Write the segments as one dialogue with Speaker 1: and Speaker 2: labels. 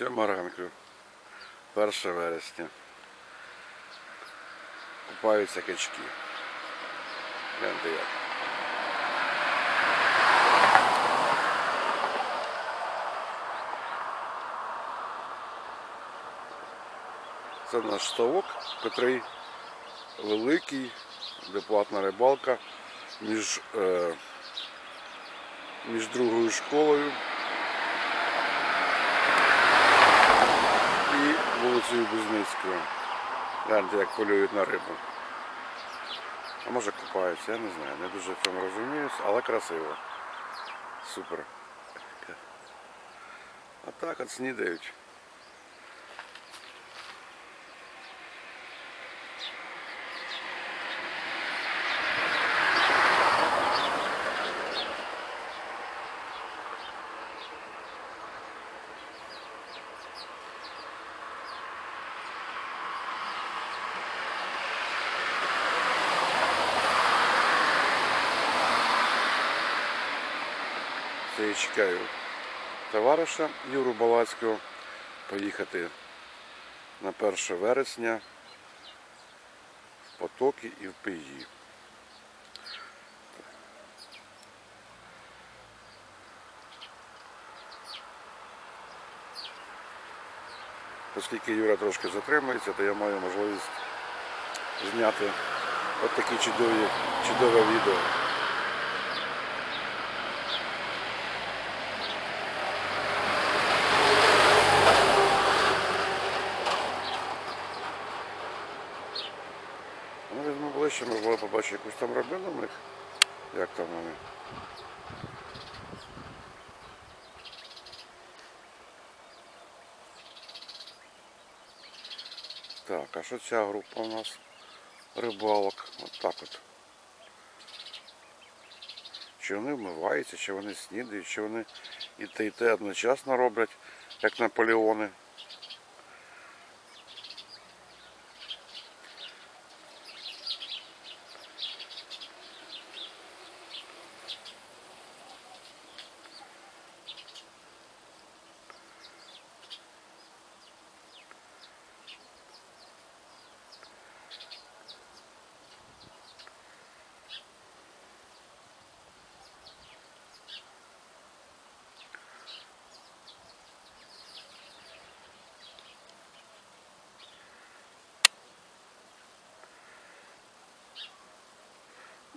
Speaker 1: Сьома ранку, 1 вересня. Купаються качки. Гляньте як. Це наш ставок, котрий великий, де платна рибалка між, е, між другою школою і вулицею Бузницькою. Гляньте, як полюють на рибу. А може купаються, я не знаю, не дуже в цьому розуміюсь, але красиво. Супер. А так от снідають. Це я чекаю товариша Юру Балацького поїхати на 1 вересня в Потоки і в Пиї. Оскільки Юра трошки затримується, то я маю можливість зняти от такі чудові, чудове відео. Візьму ближче, можливо, побачу якусь там робину в них. Як там вони. Так, а що ця група у нас? Рибалок. От так от. Чи вони вмиваються, чи вони снідають, чи вони і те, і те одночасно роблять, як Наполеони.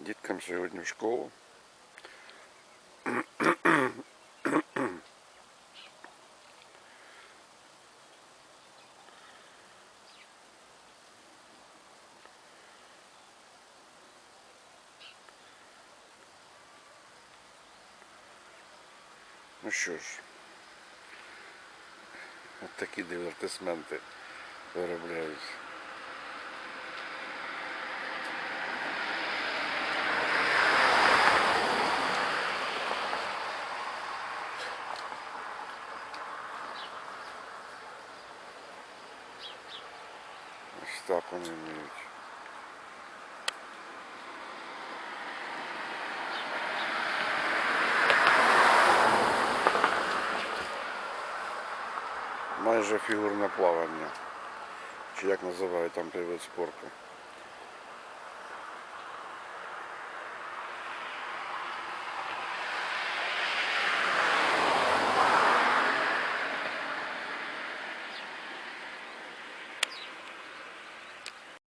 Speaker 1: Діткам сьогодні в школу. Ну що ж, от такі дивертисменти виробляють. Так вони вміють. Майже фігурне плавання. Чи як називають там той спорту.